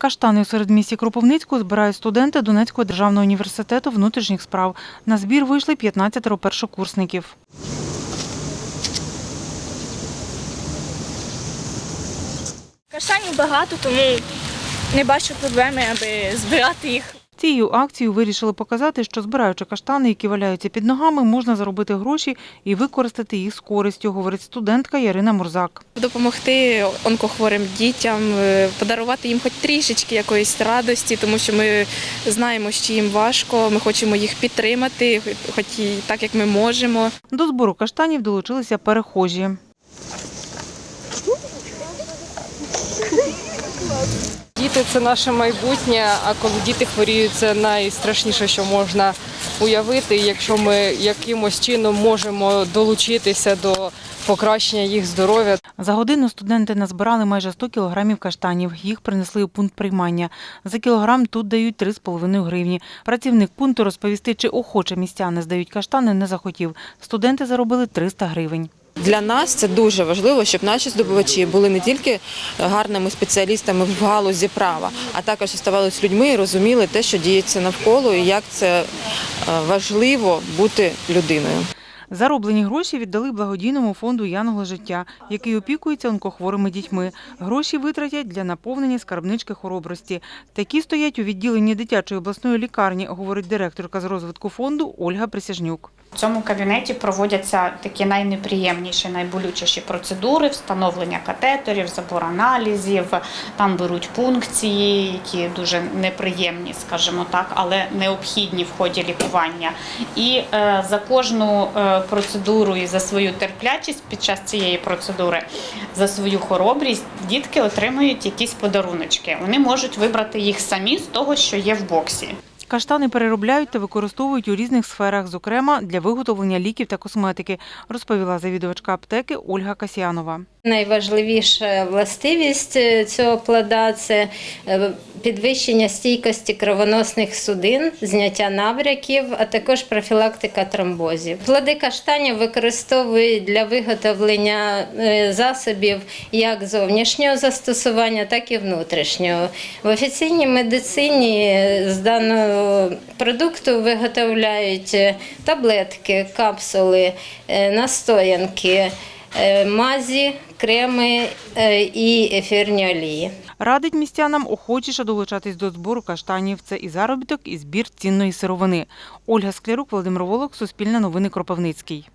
Каштани у середмісті Кропивницького збирають студенти Донецького державного університету внутрішніх справ. На збір вийшли 15 першокурсників. Каштанів багато, тому не бачу проблеми, аби збирати їх. Цією акцією вирішили показати, що збираючи каштани, які валяються під ногами, можна заробити гроші і використати їх з користю, говорить студентка Ярина Мурзак. допомогти онкохворим дітям, е, подарувати їм хоч трішечки якоїсь радості, тому що ми знаємо, що їм важко. Ми хочемо їх підтримати, хоч і так як ми можемо. До збору каштанів долучилися перехожі. Діти це наше майбутнє, а коли діти хворіють, це найстрашніше, що можна уявити. Якщо ми якимось чином можемо долучитися до покращення їх здоров'я, За годину студенти назбирали майже 100 кілограмів каштанів. Їх принесли у пункт приймання. За кілограм тут дають 3,5 гривні. Працівник пункту розповісти, чи охоче містяни здають каштани, не захотів. Студенти заробили 300 гривень. Для нас це дуже важливо, щоб наші здобувачі були не тільки гарними спеціалістами в галузі права, а також оставалися людьми і розуміли те, що діється навколо, і як це е, важливо бути людиною. Зароблені гроші віддали благодійному фонду Янголи життя, який опікується онкохворими дітьми. Гроші витратять для наповнення скарбнички хоробрості. Такі стоять у відділенні дитячої обласної лікарні, говорить директорка з розвитку фонду Ольга Присяжнюк. В цьому кабінеті проводяться такі найнеприємніші, найболючіші процедури, встановлення катетерів, забор аналізів. Там беруть пункції, які дуже неприємні, скажімо так, але необхідні в ході лікування. І е, за кожну е, процедуру і за свою терплячість під час цієї процедури, за свою хоробрість, дітки отримують якісь подаруночки. Вони можуть вибрати їх самі з того, що є в боксі. Каштани переробляють та використовують у різних сферах, зокрема для виготовлення ліків та косметики, розповіла завідувачка аптеки Ольга Касьянова. Найважливіша властивість е, цього плода це е, підвищення стійкості кровоносних судин, зняття набряків, а також профілактика тромбозів. Плоди каштанів використовують для виготовлення е, засобів як зовнішнього застосування, так і внутрішнього. В офіційній медицині з даного продукту виготовляють таблетки, капсули, настоянки мазі, креми е, і ефірні олії. Радить містянам охочіше долучатись до збору каштанів. Це і заробіток, і збір цінної сировини. Ольга Склярук, Володимир Волок, Суспільне новини Кропивницький.